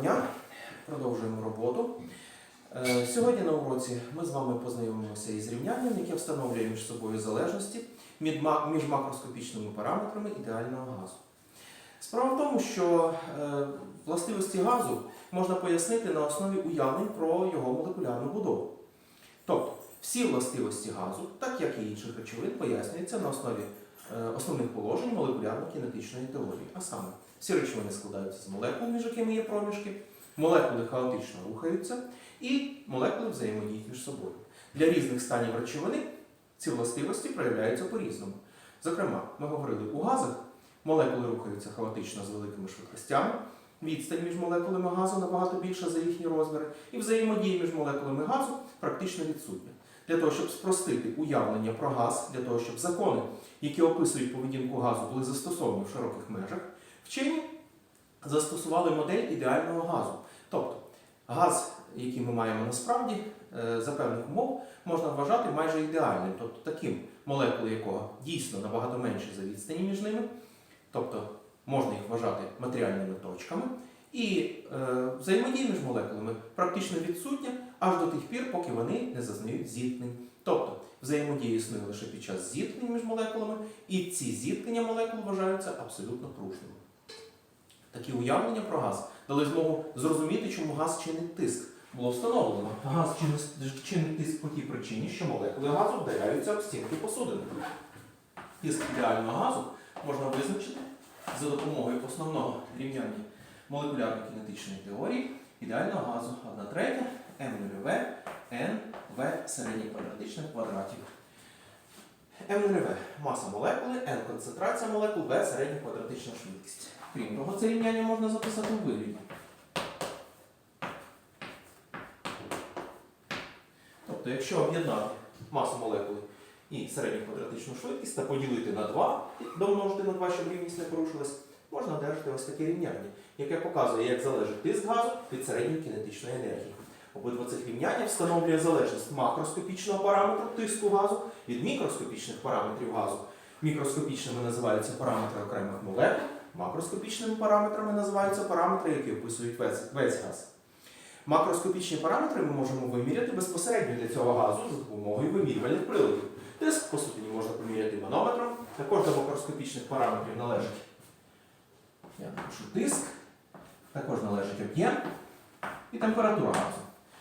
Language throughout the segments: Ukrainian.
дня. Продовжуємо роботу. Е, Сьогодні на уроці ми з вами познайомимося із рівнянням, яке встановлює між собою залежності між макроскопічними параметрами ідеального газу. Справа в тому, що е, властивості газу можна пояснити на основі уявлень про його молекулярну будову. Тобто, всі властивості газу, так як і інших речовин, пояснюються на основі основних положень молекулярно-кінетичної теорії. А саме, всі речовини складаються з молекул, між якими є проміжки, молекули хаотично рухаються, і молекули взаємодіють між собою. Для різних станів речовини ці властивості проявляються по-різному. Зокрема, ми говорили у газах, молекули рухаються хаотично з великими швидкостями, відстань між молекулами газу набагато більша за їхні розміри, і взаємодія між молекулами газу практично відсутня. Для того, щоб спростити уявлення про газ, для того, щоб закони, які описують поведінку газу, були застосовані в широких межах, вчені застосували модель ідеального газу. Тобто газ, який ми маємо насправді, е, за певних умов, можна вважати майже ідеальним, тобто таким, молекули якого дійсно набагато менше за відстані між ними, тобто можна їх вважати матеріальними точками, і е, взаємодія між молекулами практично відсутня аж до тих пір, поки вони не зазнають зіткнень. Тобто взаємодія існує лише під час зіткнень між молекулами, і ці зіткнення молекул вважаються абсолютно пружними. Такі уявлення про газ дали змогу зрозуміти, чому газ чинить тиск. Було встановлено. Газ чинить, тиск по тій причині, що молекули газу вдаряються об стінки посудини. Тиск ідеального газу можна визначити за допомогою основного рівняння молекулярно-кінетичної теорії ідеального газу 1 третя М0В Н В середніх квадратичних квадратів. М0В маса молекули, N концентрація молекул, В середня квадратична швидкість. Крім того, це рівняння можна записати у вигляді. Тобто, якщо об'єднати масу молекули і середню квадратичну швидкість та поділити на 2, і домножити на 2, щоб рівність не порушилась, можна одержати ось таке рівняння, яке показує, як залежить тиск газу від середньої кінетичної енергії. Обидва цих рівняння встановлює залежність макроскопічного параметру тиску газу від мікроскопічних параметрів газу. Мікроскопічними називаються параметри окремих молекул, макроскопічними параметрами називаються параметри, які описують весь, весь газ. Макроскопічні параметри ми можемо виміряти безпосередньо для цього газу за допомогою вимірювальних приладів. Тиск, по суті, можна поміряти манометром. Також до макроскопічних параметрів належить я напишу тиск, також належить об'єм і температура газу.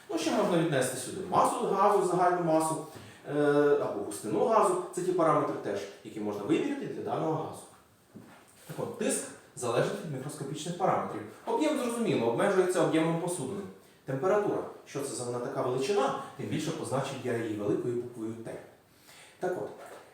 Ну, ще можна віднести сюди масу газу, загальну масу е, або густину газу. Це ті параметри теж, які можна виміряти для даного газу. Так от, тиск залежить від мікроскопічних параметрів. Об'єм зрозуміло, обмежується об'ємом посудини. Температура, що це за вона така величина, тим більше позначить я її великою буквою Т. Так от,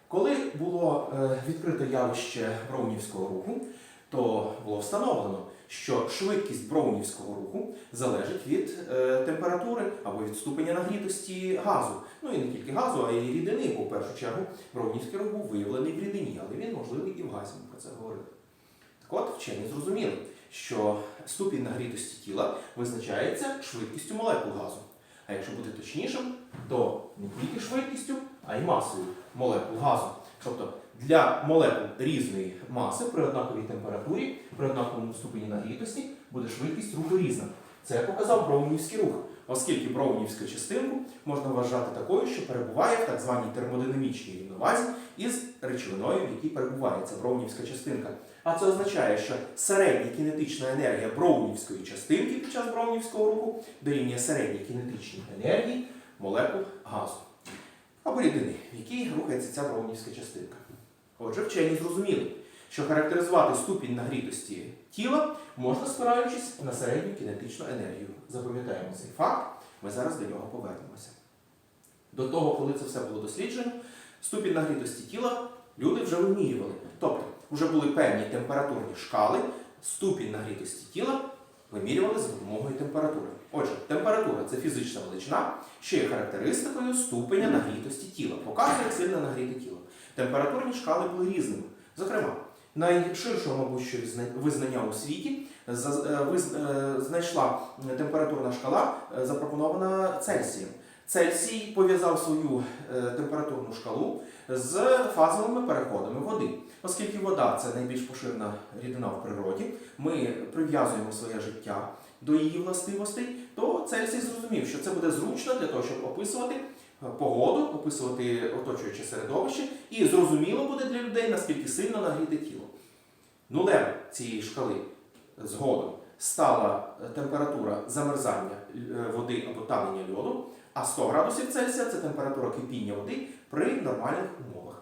коли було е, відкрито явище броунівського руху, то було встановлено, що швидкість броунівського руху залежить від е, температури або від ступеня нагрітості газу. Ну і не тільки газу, а й рідини, бо в першу чергу броунівський рух був виявлений в рідині, але він можливий і в газі, ми про це говорили. Так от вчені зрозуміли, що ступінь нагрітості тіла визначається швидкістю молекул газу. А якщо бути точнішим, то не тільки швидкістю, а й масою молекул газу. Тобто для молекул різної маси при однаковій температурі, при однаковому ступені нагрітості буде швидкість руху різна. Це показав броунівський рух, оскільки броунівську частинку можна вважати такою, що перебуває в так званій термодинамічній рівновазі із речовиною, в якій перебуває ця броунівська частинка. А це означає, що середня кінетична енергія броунівської частинки під час броунівського руху дорівнює середній кінетичній енергії молекул газу або рідини, в якій рухається ця броунівська частинка. Отже, вчені зрозуміли, що характеризувати ступінь нагрітості тіла можна спираючись на середню кінетичну енергію. Запам'ятаємо цей факт, ми зараз до нього повернемося. До того, коли це все було досліджено, ступінь нагрітості тіла люди вже вимірювали. Тобто, вже були певні температурні шкали, ступінь нагрітості тіла вимірювали за допомогою температури. Отже, температура це фізична величина, що є характеристикою ступеня нагрітості тіла. Показує, як сильно нагріте тіло. Температурні шкали були різними. Зокрема, найширшого, мабуть, визнання у світі е, е, знайшла температурна шкала, е, запропонована Цельсієм. Цельсій пов'язав свою температурну шкалу з фазовими переходами води. Оскільки вода це найбільш поширена рідина в природі, ми прив'язуємо своє життя до її властивостей, то Цельсій зрозумів, що це буде зручно для того, щоб описувати погоду, описувати оточуюче середовище, і зрозуміло буде для людей, наскільки сильно нагріте тіло. Нулем цієї шкали згодом стала е, температура замерзання е, води або танення льоду, а 100 градусів Цельсія це температура кипіння води при нормальних умовах.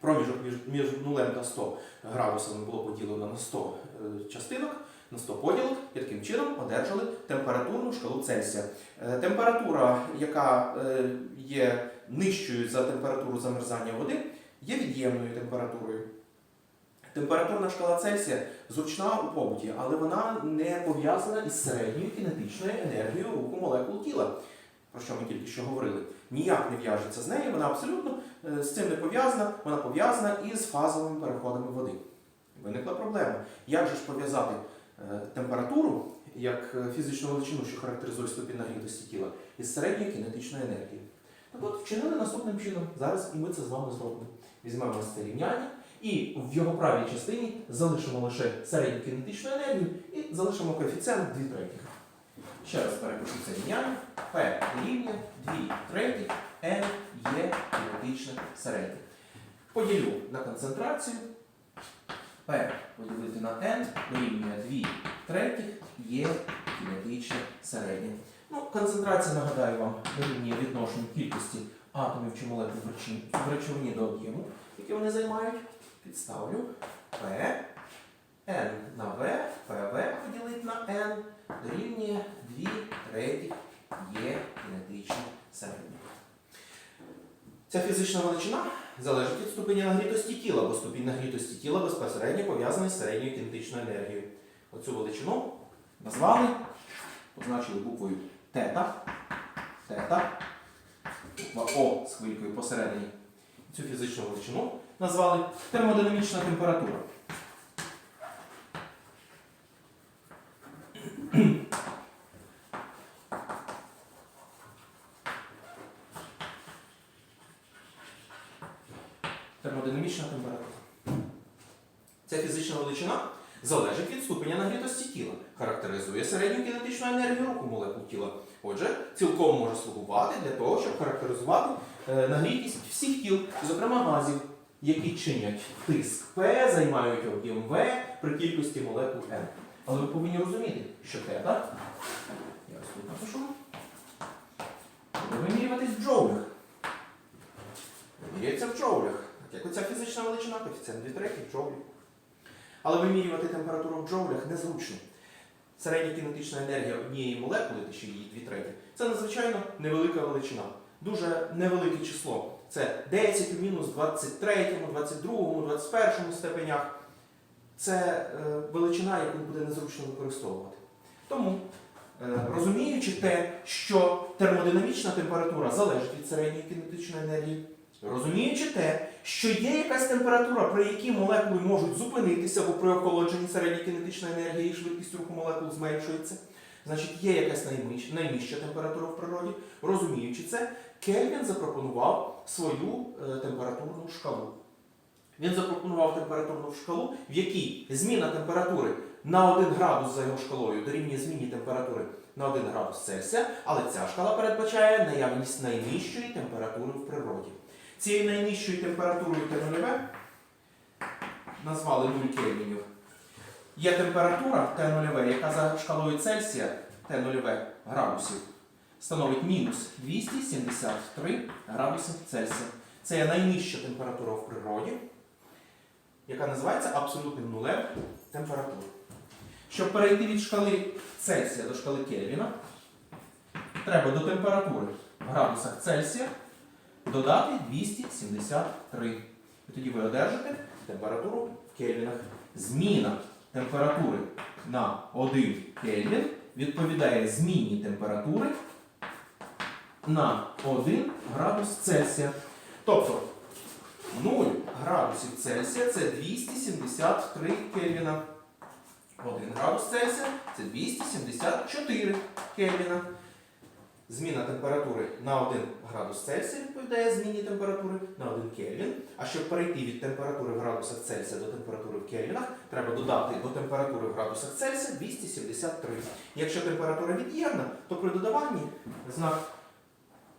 Проміжок між, нулем та 100 градусами було поділено на 100 е, частинок, на 100 поділок, і таким чином одержали температурну шкалу Цельсія. Е, Температура, яка е, є нижчою за температуру замерзання води, є від'ємною температурою. Температурна шкала Цельсія зручна у побуті, але вона не пов'язана із середньою кінетичною енергією руху молекул тіла, про що ми тільки що говорили. Ніяк не в'яжеться з нею, вона абсолютно е, з цим не пов'язана, вона пов'язана із фазовими переходами води. Виникла проблема. Як же ж пов'язати температуру як е, фізичну величину, що характеризує ступінь нагрітості тіла, із середньою кінетичною енергією? Так от вчинили наступним чином. Зараз і ми це з вами зробимо. Візьмемо це рівняння. І в його правій частині залишимо лише середню кінетичну енергію і залишимо коефіцієнт 2 третіх. Ще раз перепишу це рівняння. P рівня 2 третіх, N є кінетичне середнє. Поділю на концентрацію. P поділити на N дорівнює 2 третіх є кінетичне середнє. Ну, концентрація, нагадаю вам, дорівнює відношенню кількості атомів чи молекул в речовині до об'єму, який вони займають. Підставлю P, N на V, PV поділити на N дорівнює 2 третіх є кінетичне середнє. Ця фізична величина залежить від ступеня нагрітості тіла, бо ступінь нагрітості тіла безпосередньо пов'язаний з середньою кінетичною енергією. Оцю величину назвали, позначили буквою тета, тета, буква О з хвилькою посередині. Цю фізичну величину назвали термодинамічна температура. Термодинамічна температура. Ця фізична величина залежить від ступеня нагрітості тіла, характеризує середню кінетичну енергію руху молекул тіла. Отже, цілком може слугувати для того, щоб характеризувати е, нагрітість всіх тіл, зокрема газів, які чинять тиск P, займають об'єм V при кількості молекул N. Але ви повинні розуміти, що тета, я ось тут напишу, буде вимірюватись в джоулях. Вимірюється в джоулях. Як оця фізична величина, коефіцієнт 2 треті в джоулі. Але вимірювати температуру в джоулях незручно. Середня кінетична енергія однієї молекули, чи її 2 треті, це надзвичайно невелика величина. Дуже невелике число. Це 10 у мінус 23, 22, 21 степенях. Це е, величина, яку буде незручно використовувати. Тому, е, розуміючи те, що термодинамічна температура залежить від середньої кінетичної енергії, розуміючи те, що є якась температура, при якій молекули можуть зупинитися, бо при охолодженні середня кінетична енергія і швидкість руху молекул зменшується. Значить, є якась найнижча, температура в природі. Розуміючи це, Кельвін запропонував свою е, температурну шкалу. Він запропонував температурну шкалу, в якій зміна температури на 1 градус за його шкалою дорівнює зміні температури на 1 градус Цельсія, але ця шкала передбачає наявність найнижчої температури в природі. Цією найнижчою температурою Т0 назвали 0 кельвінів. Є температура Т0, яка за шкалою Цельсія Т0 градусів становить мінус 273 градуси Цельсія. Це є найнижча температура в природі, яка називається абсолютним нулем температури. Щоб перейти від шкали Цельсія до шкали Кельвіна, треба до температури в градусах Цельсія додати 273. І тоді ви одержите температуру в Кельвінах. Зміна температури на 1 Кельвін відповідає зміні температури на 1 градус Цельсія. Тобто 0 градусів Цельсія це 273 Кельвіна. 1 градус Цельсія це 274 Кельвіна. Зміна температури на 1 градус Цельсія відповідає зміні температури на 1 Кельвін. А щоб перейти від температури в градусах Цельсія до температури в Кельвінах, треба додати до температури в градусах Цельсія 273. Якщо температура від'ємна, то при додаванні знак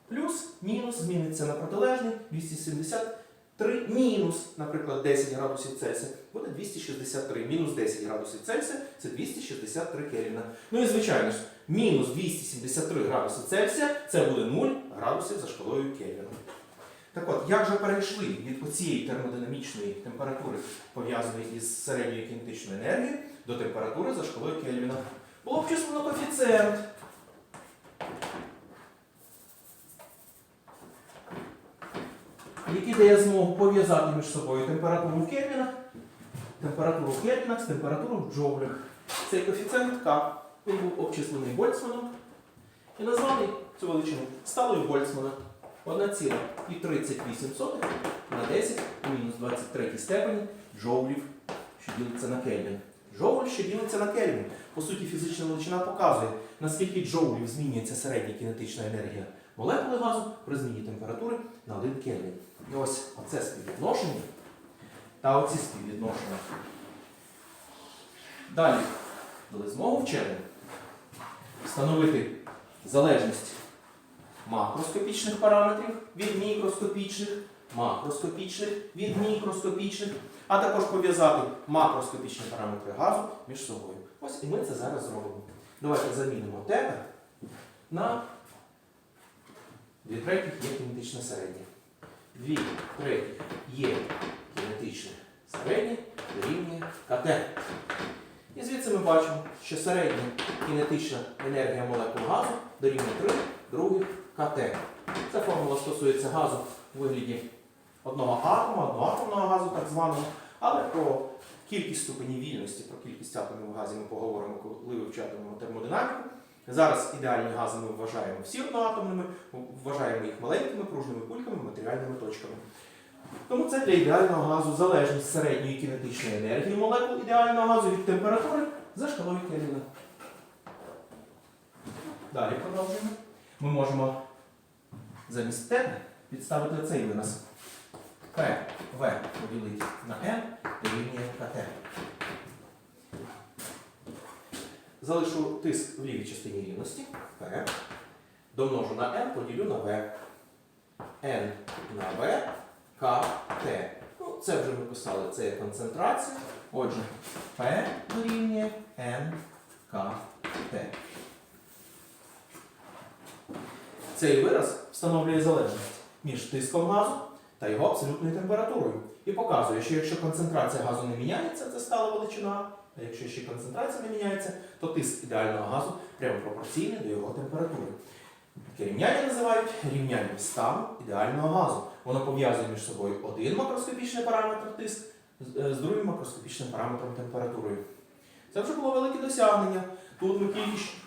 плюс, мінус зміниться на протилежний 273 мінус, наприклад, 10 градусів Цельсія буде 263. Мінус 10 градусів Цельсія це 263 Кельвіна. Ну і звичайно ж, мінус 273 градуси Цельсія це буде 0 градусів за шкалою Кельвіна. Так от, як же перейшли від цієї термодинамічної температури, пов'язаної із середньою кінетичною енергією, до температури за шкалою Кельвіна? Було обчислено коефіцієнт. який дає змогу пов'язати між собою температуру в Кельвінах, температуру в Кельвінах з температурою в джоулях. Цей коефіцієнт К він був обчислений Больцманом і названий цю величину сталою Больцмана 1,38 на 10 мінус 23 степені джоулів, що ділиться на Кельвін. Джоуль, що ділиться на Кельвін. По суті, фізична величина показує, наскільки джоулів змінюється середня кінетична енергія молекули газу при зміні температури на 1 Кельвін. І ось оце співвідношення та оці співвідношення. Далі дали змогу вченим встановити залежність макроскопічних параметрів від мікроскопічних, макроскопічних від мікроскопічних, а також пов'язати макроскопічні параметри газу між собою. Ось і ми це зараз зробимо. Давайте замінимо тета на дві третіх є кінетичне середнє. Дві третіх є кінетичне середнє дорівнює КТ. І звідси ми бачимо, що середня кінетична енергія молекул газу дорівнює 3 других КТ. Ця формула стосується газу у вигляді одного атома, одноатомного газу так званого, але про кількість ступенів вільності, про кількість атомів в газі ми поговоримо, коли вивчатимемо термодинаміку. Зараз ідеальні гази ми вважаємо всі одноатомними, вважаємо їх маленькими пружними кульками, матеріальними точками. Тому це для ідеального газу залежність середньої кінетичної енергії молекул ідеального газу від температури за шкалою Кельвіна. Далі продовжуємо. Ми можемо замість Т підставити цей вираз. П, В поділити на N дорівнює КТ. Залишу тиск в лівій частині рівності P. Домножу на N, поділю на V. N на V, К, Т. Ну, це вже ми писали, це є концентрація. Отже, P дорівнює N, К, Т. Цей вираз встановлює залежність між тиском газу та його абсолютною температурою. І показує, що якщо концентрація газу не міняється, це стала величина. А якщо ще концентрація не міняється, то тиск ідеального газу прямо пропорційний до його температури. Таке рівняння називають рівнянням стану ідеального газу. Воно пов'язує між собою один макроскопічний параметр тиск з е, другим макроскопічним параметром температурою. Це вже було велике досягнення. Тут ми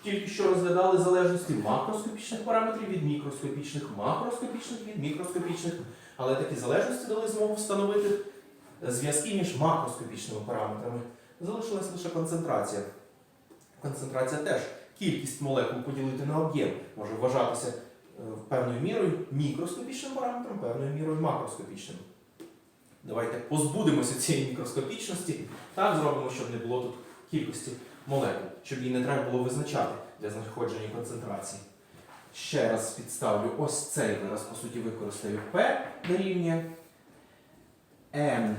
тільки, що розглядали залежності макроскопічних параметрів від мікроскопічних, макроскопічних від мікроскопічних. Але такі залежності дали змогу встановити зв'язки між макроскопічними параметрами. Залишилась лише концентрація. Концентрація теж кількість молекул поділити на об'єм може вважатися певною мірою мікроскопічним параметром, певною мірою макроскопічним. Давайте позбудемося цієї мікроскопічності, так зробимо, щоб не було тут кількості молекул, щоб її не треба було визначати для знаходження концентрації. Ще раз підставлю ось цей вираз, по суті, використаю P дорівнює N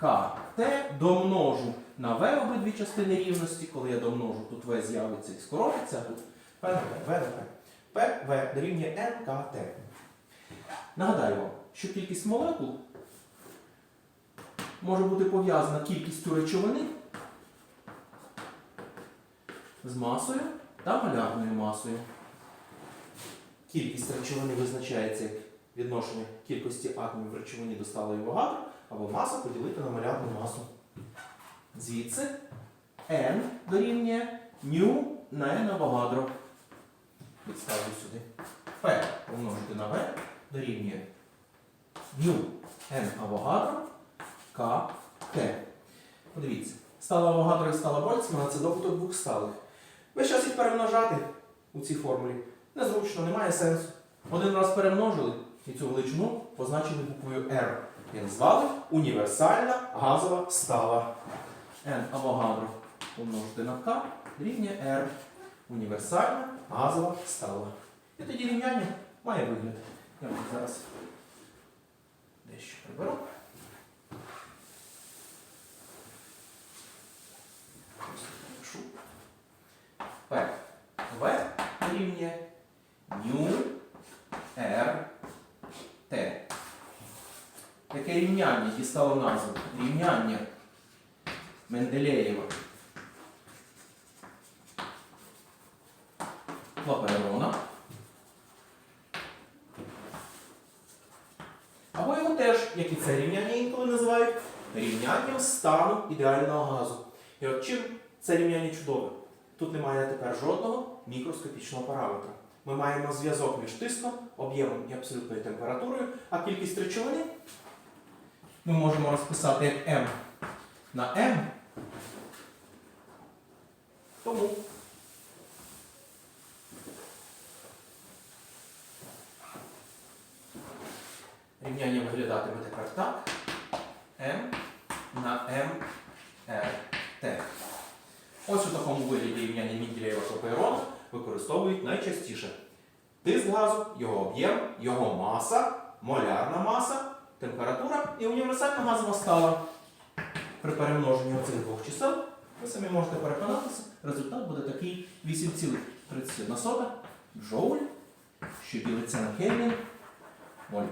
К, Т домножу на В обидві частини рівності. Коли я домножу, тут В з'явиться і скоротиться, тут П на В, В на П. П, В дорівнює Н, К, Т. Нагадаю вам, що кількість молекул може бути пов'язана кількістю речовини з масою та малярною масою. Кількість речовини визначається як відношення кількості атомів в речовині до сталої ваги або маса поділити на малярну масу. Звідси n дорівнює ню на n авогадро. Підставлю сюди. P помножити на V дорівнює ню n авогадро К Т. Подивіться, стала авогадро і стала Больцмана це добуток двох сталих. Весь час їх перемножати у цій формулі Незручно, немає сенсу. Один раз перемножили і цю величину позначили буквою R. І назвали універсальна газова стала. N Авогадро помножити на К рівня R. Універсальна газова стала. І тоді рівняння має вигляд. Я вам зараз дещо приберу. P. В рівня ню R Т. Яке рівняння дістало назву? Рівняння Менделєєва. Клаперона. Або його теж, як і це рівняння інколи називають, рівнянням стану ідеального газу. І от чим це рівняння чудове? Тут немає тепер жодного мікроскопічного параметра. Ми маємо зв'язок між тиском, об'ємом і абсолютною температурою, а кількість речовини ми можемо розписати як m на m. Тому рівняння виглядатиме тепер так. m на r t. Ось у такому вигляді рівняння Мінділєва Шопейрона використовують найчастіше. Тиск газу, його об'єм, його маса, молярна маса, температура і універсальна газова стала. При перемноженні цих двох чисел ви самі можете переконатися, результат буде такий 8,31 джоуль, що ділиться на Кельвін моль.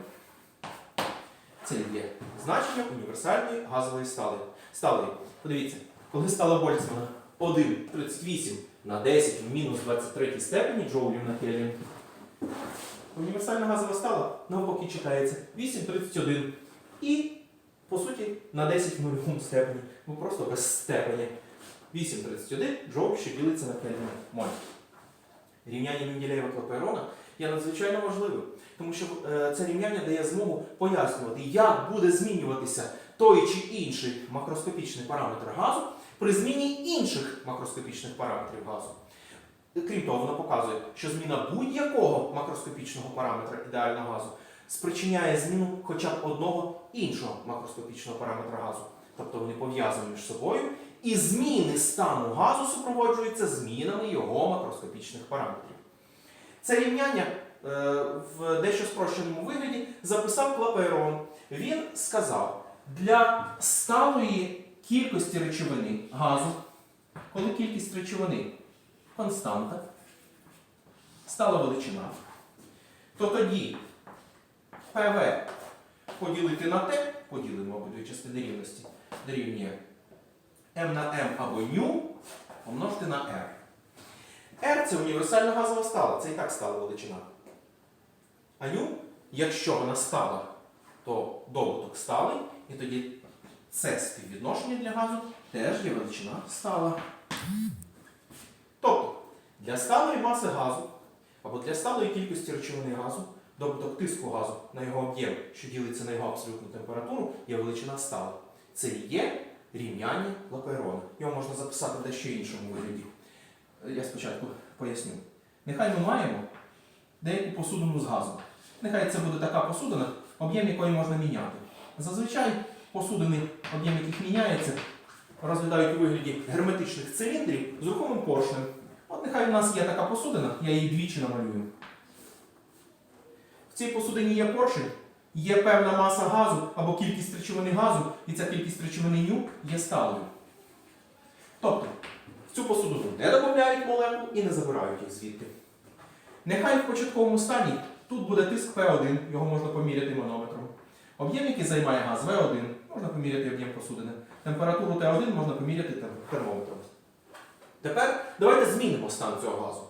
Це є значення універсальної газової стали. Стали. Подивіться, коли стала Больцмана 1,38 на 10 в мінус 23 степені джоулів на Кельвін, універсальна газова стала навпаки читається 8,31. І, по суті, на 10 в нульовому степені, бо просто без степені. 8,31 джоуль, що ділиться на Кельвін моль. Рівняння Менделєєва Клаперона є надзвичайно важливим, тому що е, це рівняння дає змогу пояснювати, як буде змінюватися той чи інший макроскопічний параметр газу при зміні інших макроскопічних параметрів газу. Крім того, воно показує, що зміна будь-якого макроскопічного параметра ідеального газу спричиняє зміну хоча б одного іншого макроскопічного параметра газу. Тобто вони пов'язані між собою, і зміни стану газу супроводжуються змінами його макроскопічних параметрів. Це рівняння е, в дещо спрощеному вигляді записав Клапейрон. Він сказав, для сталої кількості речовини газу, коли кількість речовини константа, стала величина, то тоді ПВ поділити на Т, поділимо обидві частини рівності, дорівнює М на М або ню помножити на R. R це універсальна газова стала, це і так стала величина. А ню, якщо вона стала, то добуток сталий, і тоді це співвідношення для газу теж є величина стала. Тобто, для сталої маси газу або для сталої кількості речовини газу добуток тиску газу на його об'єм, що ділиться на його абсолютну температуру, є величина стала. Це і є рівняння Лапейрона. Його можна записати в дещо іншому вигляді. Я спочатку поясню. Нехай ми маємо деяку посудину з газом. Нехай це буде така посудина, об'єм якої можна міняти. Зазвичай посудини, об'єм яких міняється, розглядають у вигляді герметичних циліндрів з рухомим поршнем. От нехай у нас є така посудина, я її двічі намалюю. В цій посудині є поршень, є певна маса газу або кількість речовини газу, і ця кількість речовини ню є сталою. Тобто, цю посудину не додають молекул і не забирають їх звідти. Нехай в початковому стані тут буде тиск P1, його можна поміряти манометром. Об'єм, який займає газ V1, можна поміряти об'єм посудини. Температуру Т1 можна поміряти термометром. Тепер давайте змінимо стан цього газу.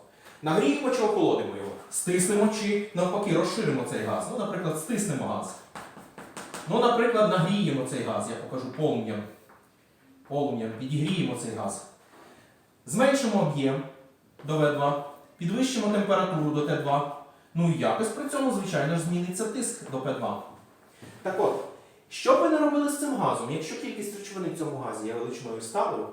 Нагріємо чи охолодимо його. Стиснемо чи навпаки розширимо цей газ. Ну, наприклад, стиснемо газ. Ну, наприклад, нагріємо цей газ, я покажу полум'ям. Полум'ям, підігріємо цей газ. Зменшимо об'єм до В2, підвищимо температуру до Т2. Ну і якось при цьому, звичайно зміниться тиск до П2. Так от, що б ви не робили з цим газом, якщо кількість речовини в цьому газі є величиною сталою,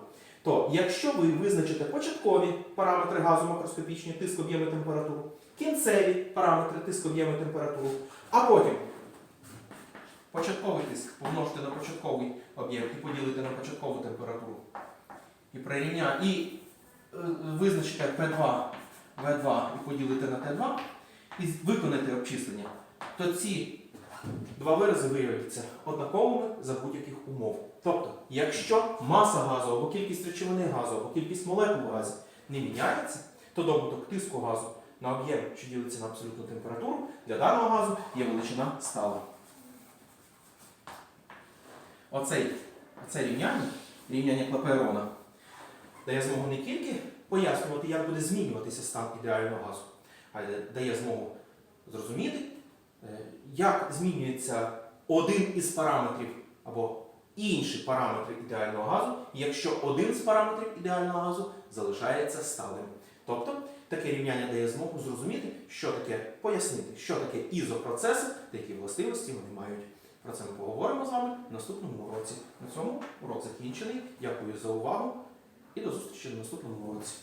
то якщо ви визначите початкові параметри газу макроскопічні, тиск, об'єм і температуру, кінцеві параметри тиск, об'єм і температуру, а потім початковий тиск помножити на початковий об'єм і поділити на початкову температуру. І прирівня, і е, визначити P2, V2 і поділити на T2, і виконати обчислення, то ці два вирази виявляться однаковими за будь-яких умов. Тобто, якщо маса газу або кількість речовини газу, або кількість молекул газу не міняється, то добуток тиску газу на об'єм, що ділиться на абсолютну температуру, для даного газу є величина стала. Оцей, оце рівняння, рівняння Клапейрона, дає змогу не тільки пояснювати, як буде змінюватися стан ідеального газу, а й дає змогу зрозуміти, е, як змінюється один із параметрів або інші параметри ідеального газу, якщо один з параметрів ідеального газу залишається сталим. Тобто таке рівняння дає змогу зрозуміти, що таке пояснити, що таке ізопроцеси та які властивості вони мають. Про це ми поговоримо з вами в наступному уроці. На цьому урок закінчений. Дякую за увагу і до зустрічі в наступному році.